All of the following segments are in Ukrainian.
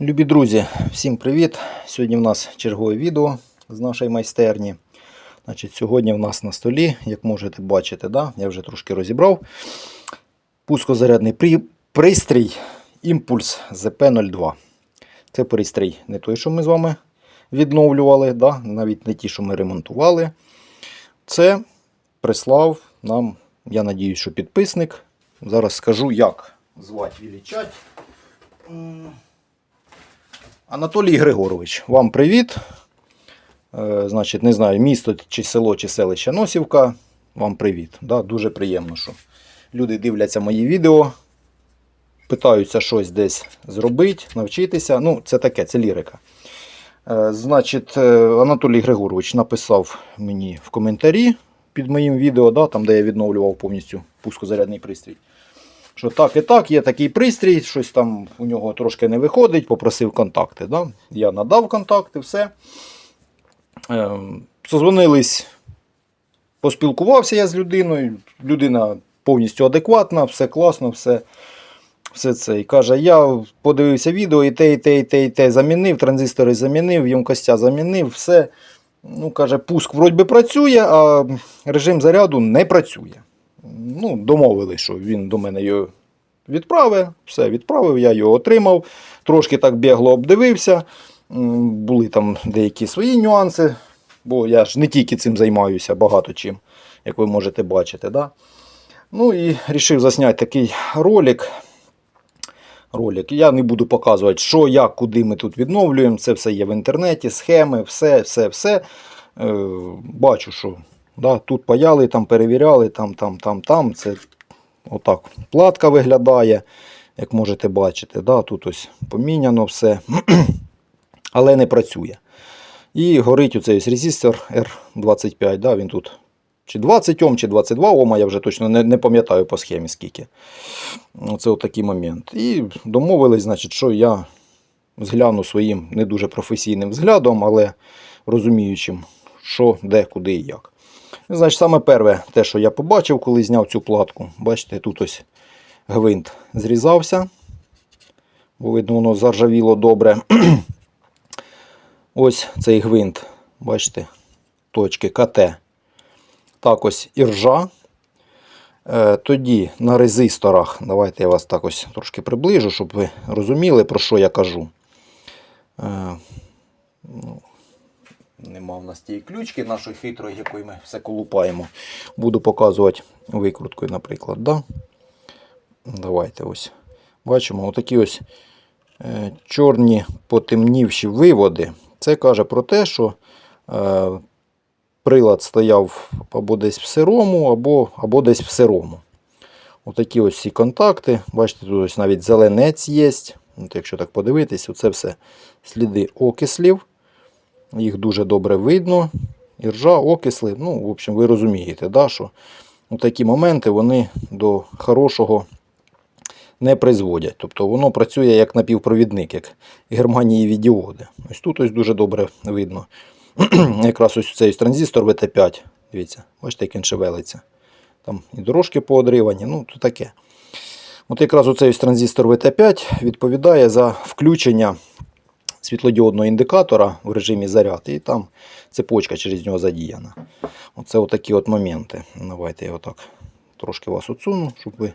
Любі друзі, всім привіт! Сьогодні в нас чергове відео з нашої майстерні. Значить, Сьогодні в нас на столі, як можете бачити, да, я вже трошки розібрав. Пускозарядний при... пристрій Імпульс ZP02. Це пристрій не той, що ми з вами відновлювали, да, навіть не ті, що ми ремонтували. Це прислав нам, я надіюсь, що підписник. Зараз скажу, як звати величать. Анатолій Григорович, вам привіт. Е, значить, не знаю, місто чи село, чи селище Носівка. Вам привіт. Да, дуже приємно, що люди дивляться мої відео, питаються щось десь зробити, навчитися. Ну, це таке, це лірика. Е, значить, е, Анатолій Григорович написав мені в коментарі під моїм відео, да, там, де я відновлював повністю пускозарядний пристрій. Що так і так, є такий пристрій, щось там у нього трошки не виходить, попросив контакти. Да? Я надав контакти, все. Ем, Созвонились, поспілкувався я з людиною. Людина повністю адекватна, все класно, все, все це. І каже, я подивився відео, і те, і те, і те, і те замінив, транзистори замінив, ємкостя замінив, все. Ну, каже, пуск вроді працює, а режим заряду не працює. Ну, домовились, що він до мене його відправив. Все, відправив, я його отримав. Трошки так бігло обдивився. Були там деякі свої нюанси, бо я ж не тільки цим займаюся, багато чим, як ви можете бачити. Да? Ну і вирішив засняти такий ролик. ролик. Я не буду показувати, що, як, куди ми тут відновлюємо. Це все є в інтернеті, схеми, все, все, все. Е, бачу, що да, тут паяли, там перевіряли, там, там, там, там. Це отак платка виглядає, як можете бачити. Да, тут ось поміняно все, але не працює. І горить оцей резистор R25. Да, він тут чи 20 Ом, чи 22 Ома, я вже точно не, не пам'ятаю по схемі скільки. Оце отакий момент. І домовились, значить, що я згляну своїм не дуже професійним взглядом, але розуміючим, що, де, куди і як. І, Значить, саме перше, те, що я побачив, коли зняв цю платку, бачите, тут ось гвинт зрізався, бо видно, воно заржавіло добре. ось цей гвинт, бачите, точки КТ. Так ось іржа. Е, Тоді на резисторах, давайте я вас так ось трошки приближу, щоб ви розуміли, про що я кажу. Нема в нас тієї ключки нашої хитрої, якою ми все колупаємо. Буду показувати викруткою, наприклад. Да? Давайте ось. Бачимо, отакі ось е, чорні потемнівші виводи. Це каже про те, що е, прилад стояв або десь в сирому, або, або десь в сирому. Отакі ось ці контакти. Бачите, тут ось навіть зеленець є. От якщо так подивитись, це все сліди окислів. Їх дуже добре видно. Іржа, окисли. Ну, в общем, ви розумієте, да, що такі моменти вони до хорошого не призводять. Тобто воно працює як напівпровідник, як германієві діоди. Ось тут ось дуже добре видно. Якраз ось цей транзистор VT5. Дивіться, бачите, як він шевелиться. Там і дорожки поодривані, ну то таке. От якраз оцей ось транзистор VT5 відповідає за включення світлодіодного індикатора в режимі заряд, і там цепочка через нього задіяна. Оце отакі от моменти. Давайте я отак трошки вас отсуну, щоб ви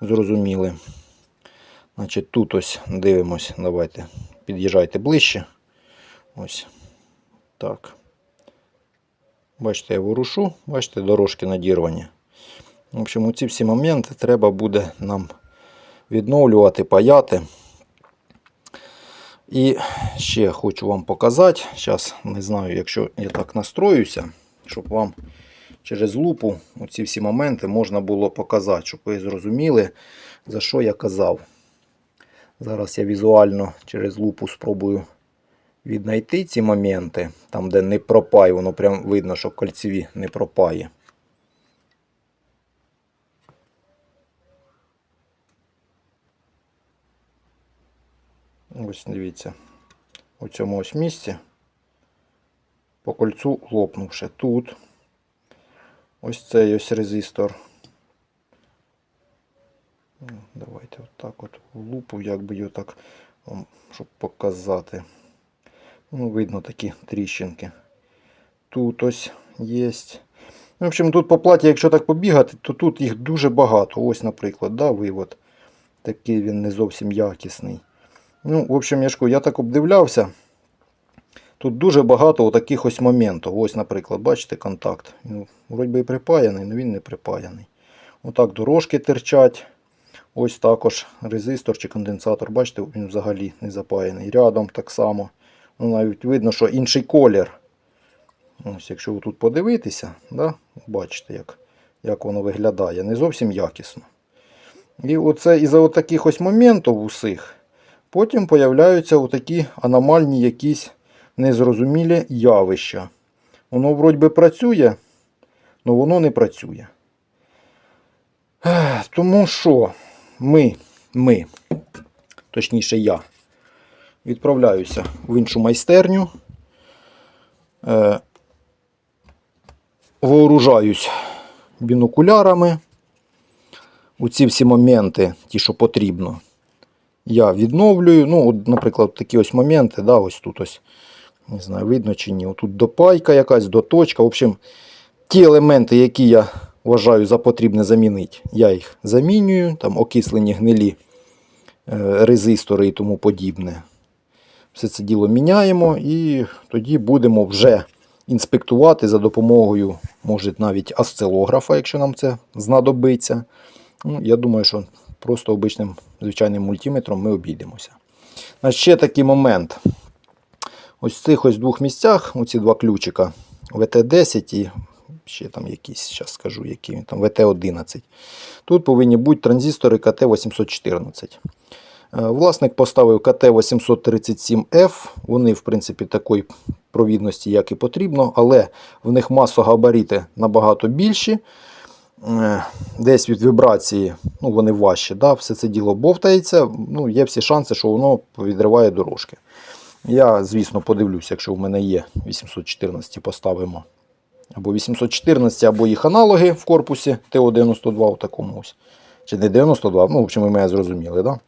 зрозуміли. Значить, Тут ось дивимось, давайте під'їжджайте ближче. Ось так. Бачите, я ворушу, бачите, дорожки надірвані. В общем, ці всі моменти треба буде нам відновлювати, паяти. І ще хочу вам показати. Зараз не знаю, якщо я так настроюся, щоб вам через лупу ці всі моменти можна було показати, щоб ви зрозуміли, за що я казав. Зараз я візуально через лупу спробую віднайти ці моменти, там, де не пропає, воно прям видно, що кольцеві не пропає. Ось дивіться, у цьому ось місці по кольцу лопнувши. Тут ось цей ось резистор. Ну, Давайте отак от в лупу, як би його так щоб показати. Ну, видно такі тріщинки. Тут ось є. В общем, тут по платі, якщо так побігати, то тут їх дуже багато. Ось, наприклад, да, вивод. Такий він не зовсім якісний. Ну, в общем, я я так обдивлявся. Тут дуже багато таких ось моментів. Ось, наприклад, бачите контакт. Він вроді би і припаяний, але він не припаяний. Отак дорожки терчать. Ось також резистор чи конденсатор. Бачите, він взагалі не запаяний. Рядом так само. Ну, навіть видно, що інший колір. Ось, якщо ви тут подивитися, да, бачите, як, як воно виглядає. Не зовсім якісно. І оце із-за таких ось моментів усіх, потім появляються отакі аномальні якісь незрозумілі явища. Воно вроді би працює, але воно не працює. Тому що ми, ми, точніше я, відправляюся в іншу майстерню. Е, вооружаюсь бінокулярами. У ці всі моменти, ті, що потрібно, я відновлюю. Ну, от, наприклад, такі ось моменти, да, ось тут ось, не знаю, видно чи ні. Тут допайка якась, доточка. В общем, ті елементи, які я вважаю за потрібне замінити, я їх замінюю, там окислені гнилі е, резистори і тому подібне. Все це діло міняємо і тоді будемо вже інспектувати за допомогою, може навіть осцилографа, якщо нам це знадобиться. Ну, я думаю, що просто обичним звичайним мультиметром ми обійдемося. Значить, ще такий момент. Ось в цих ось двох місцях, оці два ключика, ВТ-10 і ще там якісь, зараз скажу, які він там, ВТ-11. Тут повинні бути транзистори КТ-814. Е, Власник поставив КТ-837F. Вони, в принципі, такої провідності, як і потрібно, але в них масогабарити набагато більші. Е, Десь від вібрації ну, вони важчі. Да? Все це діло бовтається. Ну, є всі шанси, що воно відриває дорожки. Я, звісно, подивлюся, якщо в мене є 814, поставимо або 814, або їх аналоги в корпусі ТО-92 в такому ось. Чи не 92, ну, в общем, ви мене зрозуміли, да?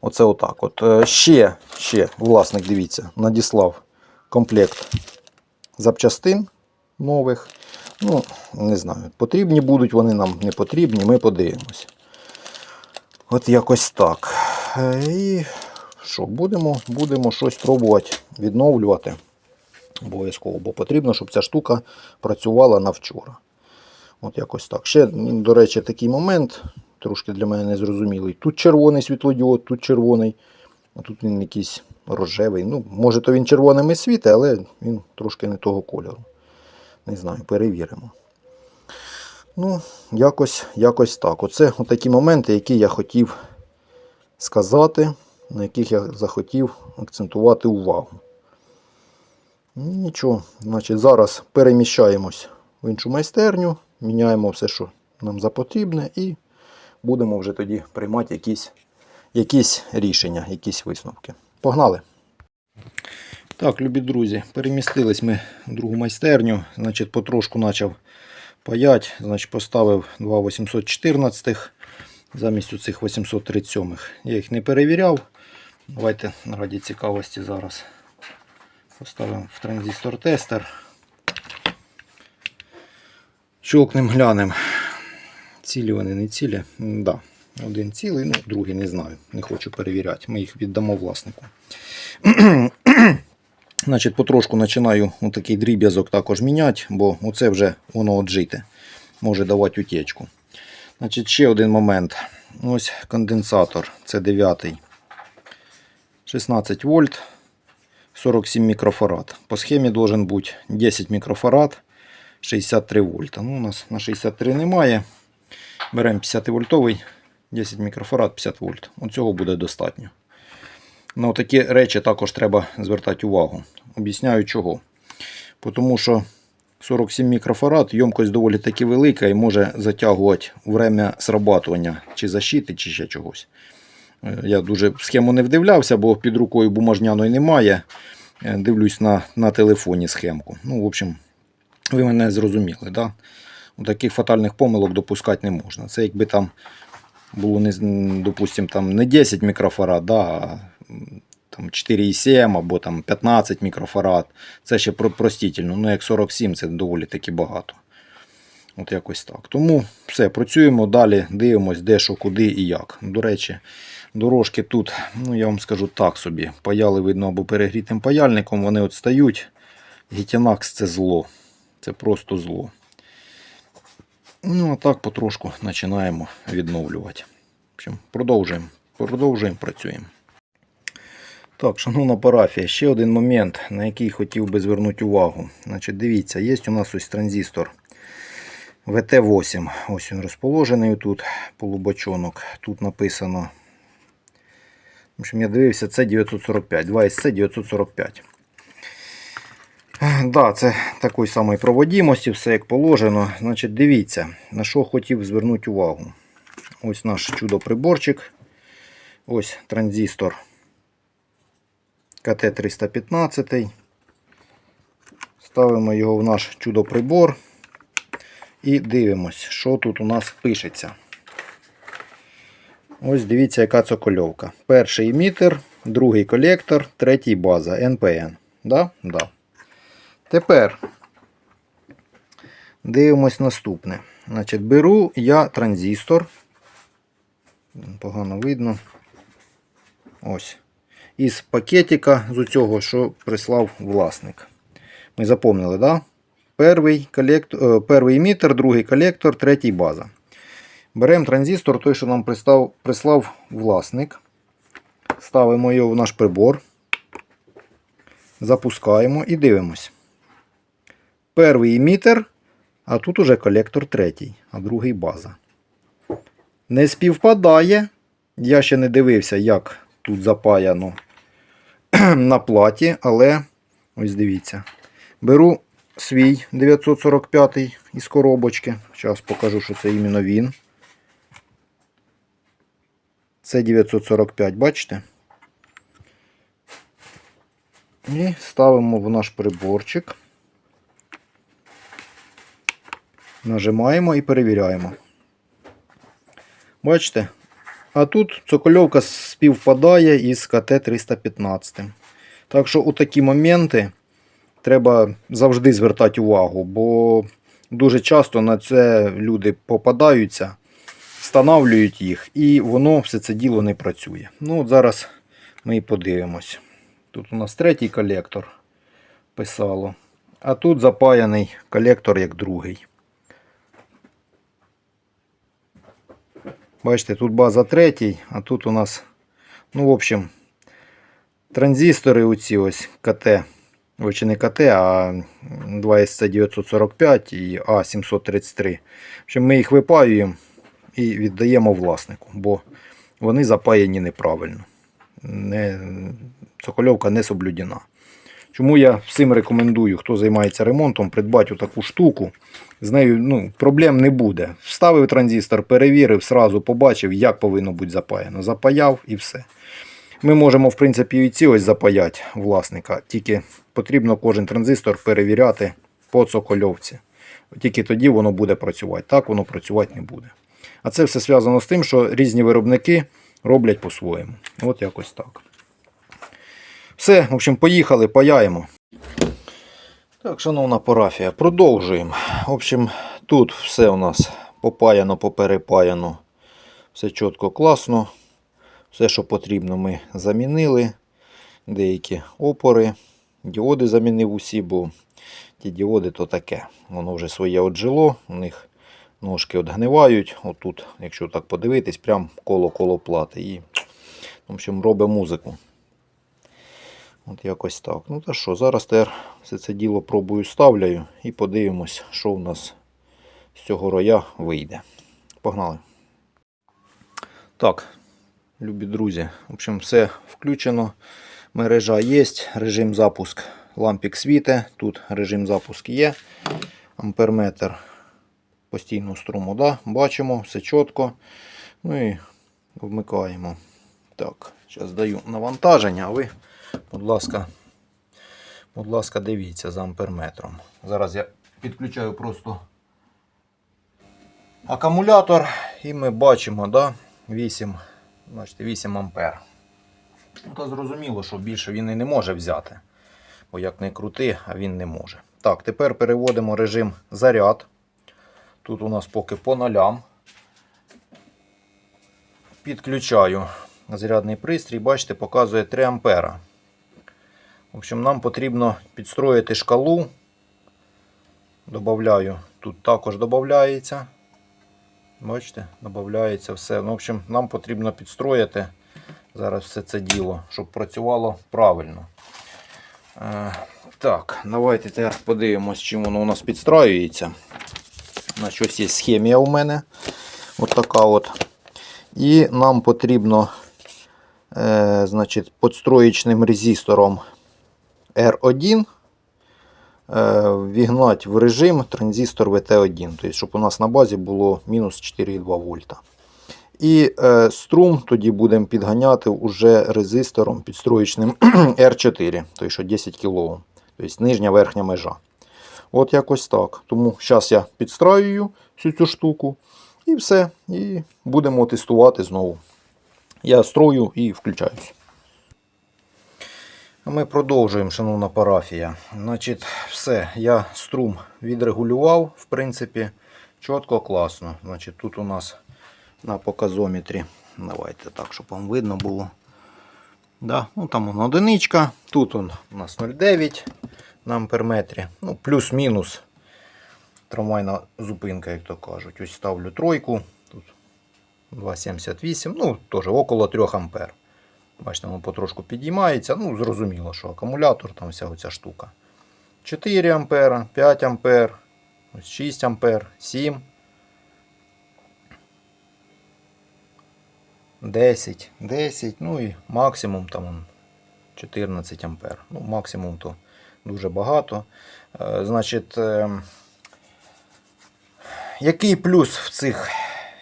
Оце отак. От. Е, Ще, ще, власник, дивіться, надіслав комплект запчастин нових. Ну, не знаю, потрібні будуть вони нам, не потрібні, ми подивимось. От якось так. Е, І що, будемо, будемо щось пробувати відновлювати. Обов'язково, бо потрібно, щоб ця штука працювала на вчора. От якось так. Ще, до речі, такий момент, трошки для мене незрозумілий. Тут червоний світлодіод, тут червоний, а тут він якийсь рожевий. Ну, може, то він червоним і світить, але він трошки не того кольору. Не знаю, перевіримо. Ну, якось, якось так. Оце такі моменти, які я хотів сказати, на яких я захотів акцентувати увагу. Ну, Нічого, значить, зараз переміщаємось в іншу майстерню, міняємо все, що нам запотрібне, і будемо вже тоді приймати якісь, якісь рішення, якісь висновки. Погнали! Так, любі друзі, перемістились ми в другу майстерню. Значить, потрошку почав паять. Значить, поставив два 814 замість цих 837. Я їх не перевіряв. Давайте раді цікавості зараз поставимо в транзистор тестер. Щелкнем, глянемо. Цілі вони не цілі. Да. Один цілий, ну, другий не знаю. Не хочу перевіряти. Ми їх віддамо власнику. Значить, потрошку починаю такий дріб'язок також міняти, бо оце вже воно отжите. Може давати утечку. Значить, ще один момент. Ось конденсатор. Це 9. 16 вольт. 47 мікрофарад. По схемі должен бути 10 мікрофарад, 63 вольта. Ну, у нас на 63 немає. Беремо 50 вольтовий, 10 мікрофарад, 50 вольт. Оцього буде достатньо. На такі речі також треба звертати увагу. Об'ясняю чого. Тому що 47 мікрофарад, ємкость доволі таки велика і може затягувати время срабатування чи защити, чи ще чогось. Е, Я дуже в схему не вдивлявся, бо під рукою бумажняної немає. Е, Дивлюсь на, на телефоні схемку. Ну, в общем, ви мене зрозуміли. Да? Таких фатальних помилок допускати не можна. Це якби там було, не, допустим, там не 10 мікрофарад, да, а там 4,7 або там 15 мікрофарад. Це ще про- простітельно. Ну, як 47, це доволі таки багато. От якось так. Тому все, працюємо далі, дивимось, де що, куди і як. До речі, дорожки тут, ну я вам скажу так собі, паяли, видно, або перегрітим паяльником, вони от стають. Гітянакс це зло. Це просто зло. Ну, а так потрошку починаємо відновлювати. В общем, продовжуємо. Продовжуємо, працюємо. Так, шановна парафія, ще один момент, на який хотів би звернути увагу. Значить, дивіться, є у нас ось транзистор VT8. Ось він розположений тут, полубочонок. Тут написано. В я дивився, це 945, 2SC 945. Да, це такої самої проводимості, все як положено. Значить, дивіться, на що хотів звернути увагу. Ось наш чудо-приборчик. Ось транзистор КТ-315. Ставимо його в наш чудо-прибор і дивимось, що тут у нас пишеться. Ось дивіться, яка цокольовка. Перший емітер, другий колектор, третій база NPN. Да? Да. Тепер дивимось наступне. Значить, беру я транзистор. Погано видно. Ось. Із пакетика з цього, що прислав власник. Ми запомнили, да? Перший, колектор, е, перший емітер, другий колектор, третій база. Беремо транзистор, той, що нам пристав, прислав власник. Ставимо його в наш прибор. Запускаємо і дивимось. Перший емітер, а тут уже колектор третій, а другий база. Не співпадає. Я ще не дивився, як тут запаяно на платі, але ось дивіться. Беру свій 945 із коробочки. Зараз покажу, що це іменно він. Це 945, бачите? І ставимо в наш приборчик. Нажимаємо і перевіряємо. Бачите? А тут цокольовка співпадає із КТ-315. Так що у такі моменти треба завжди звертати увагу, бо дуже часто на це люди попадаються, встановлюють їх, і воно все це діло не працює. Ну, от зараз ми і подивимось. Тут у нас третій колектор писало, а тут запаяний колектор як другий. Бачите, тут база третій, а тут у нас, ну, в общем, транзистори оці ось КТ. Чи не КТ, а 2SC945 і А733. В ми їх випаюємо і віддаємо власнику, бо вони запаяні неправильно. Не, цокольовка не соблюдена. Чому я всім рекомендую, хто займається ремонтом, придбати таку штуку. З нею ну, проблем не буде. Вставив транзистор, перевірив, сразу побачив, як повинно бути запаяно. Запаяв і все. Ми можемо, в принципі, і ці ось запаяти власника. Тільки потрібно кожен транзистор перевіряти по цокольовці. Тільки тоді воно буде працювати. Так воно працювати не буде. А це все зв'язано з тим, що різні виробники роблять по-своєму. От якось так. Все, в общем, поїхали, паяємо. Так, шановна парафія, продовжуємо. В общем, тут все у нас попаяно, поперепаяно. Все чітко, класно. Все, що потрібно, ми замінили. Деякі опори. Діоди замінив усі, бо ті діоди то таке. Воно вже своє отжило, у них ножки отгнивають. Отут, якщо так подивитись, прям коло-коло плати. І, в общем, робить музику. От якось так. Ну та що, зараз тепер все це діло пробую ставляю і подивимось, що в нас з цього роя вийде. Погнали. Так, любі друзі, в общем, все включено. Мережа є, режим запуск лампік світе. Тут режим запуск є. Амперметр постійного струму, да, бачимо, все чітко. Ну і вмикаємо. Так, зараз даю навантаження, а ви, будь ласка, будь ласка, дивіться за амперметром. Зараз я підключаю просто акумулятор і ми бачимо, да, 8, бачите, 8 ампер. Ну, то зрозуміло, що більше він і не може взяти. Бо як не крути, а він не може. Так, тепер переводимо режим заряд. Тут у нас поки по нолям. Підключаю зарядний пристрій, бачите, показує 3 ампера. В общем, нам потрібно підстроїти шкалу. Добавляю, тут також додається. Бачите, додається все. Ну, в общем, нам потрібно підстроїти зараз все це діло, щоб працювало правильно. Е, так, давайте тепер подивимось, чим воно у нас підстраюється. Значить, ось є схемія у мене. От така от. І нам потрібно е, значить, підстроєчним резистором R1 е, вігнати в режим транзистор VT1. Тобто, щоб у нас на базі було мінус 4,2 вольта. І е, струм тоді будемо підганяти уже резистором підстроєчним R4, тобто що 10 кОм. Тобто нижня верхня межа. От якось так. Тому зараз я підстраюю всю цю штуку. І все. І будемо тестувати знову. Я строю і включаюсь. Ми продовжуємо, шановна парафія. Значить, все, я струм відрегулював, в принципі, чітко, класно. Значить, тут у нас на показометрі. Давайте так, щоб вам видно було. Да, ну Там воно одиничка, тут он, у нас 0,9 на амперметрі. Ну, плюс-мінус трамвайна зупинка, як то кажуть. Ось ставлю тройку. Тут 2,78, ну, теж около 3 ампер. Бачите, воно потрошку підіймається. Ну, зрозуміло, що акумулятор, там вся оця штука. 4 ампера, 5 ампер, 6 ампер, 7. 10, 10, ну і максимум там 14 ампер. Ну, максимум то дуже багато. Е, значить, е, який плюс в цих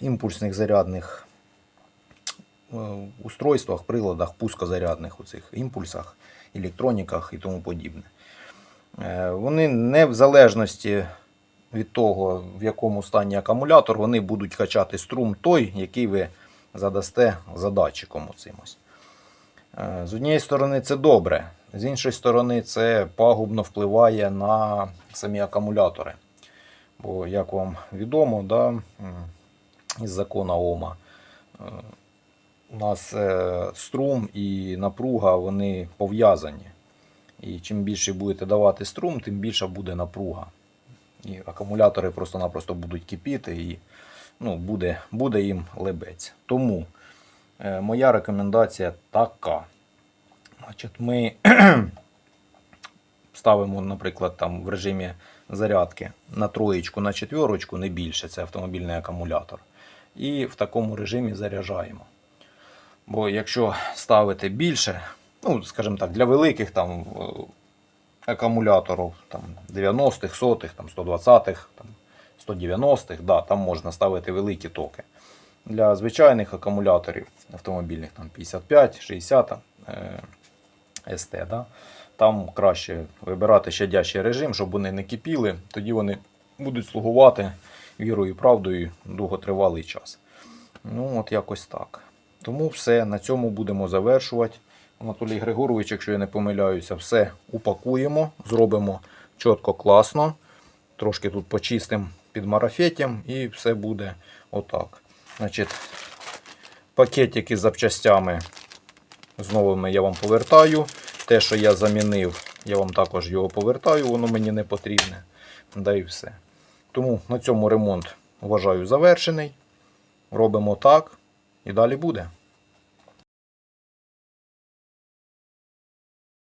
імпульсних зарядних устройствах, приладах, пускозарядних у цих імпульсах, електроніках і тому подібне? Е, Вони не в залежності від того, в якому стані акумулятор, вони будуть качати струм той, який ви задасте за датчиком оцимось. Е, З однієї сторони, це добре, з іншої сторони, це пагубно впливає на самі акумулятори. Бо, як вам відомо, да, із закону Ома, е, у нас е, струм і напруга вони пов'язані. І чим більше будете давати струм, тим більша буде напруга. І акумулятори просто-напросто будуть кипіти і ну, буде, буде їм лебець. Тому е, моя рекомендація така. Значить, ми ставимо, наприклад, там в режимі зарядки на троєчку, на четверочку, не більше, це автомобільний акумулятор. І в такому режимі заряджаємо. Бо якщо ставити більше, ну, скажімо так, для великих там е, акумуляторів там, 90-х, 100-х, там, 120-х, там, 190-х, да, там можна ставити великі токи. Для звичайних акумуляторів автомобільних там 55, 60 е, СТ, да, там краще вибирати щадящий режим, щоб вони не кипіли, тоді вони будуть слугувати вірою і правдою довготривалий час. Ну, от якось так. Тому все, на цьому будемо завершувати. Анатолій Григорович, якщо я не помиляюся, все упакуємо, зробимо чітко, класно. Трошки тут почистимо під марафетом і все буде отак. Значить, пакетик із запчастями з я вам повертаю. Те, що я замінив, я вам також його повертаю, воно мені не потрібне. Да і все. Тому на цьому ремонт вважаю завершений. Робимо так і далі буде.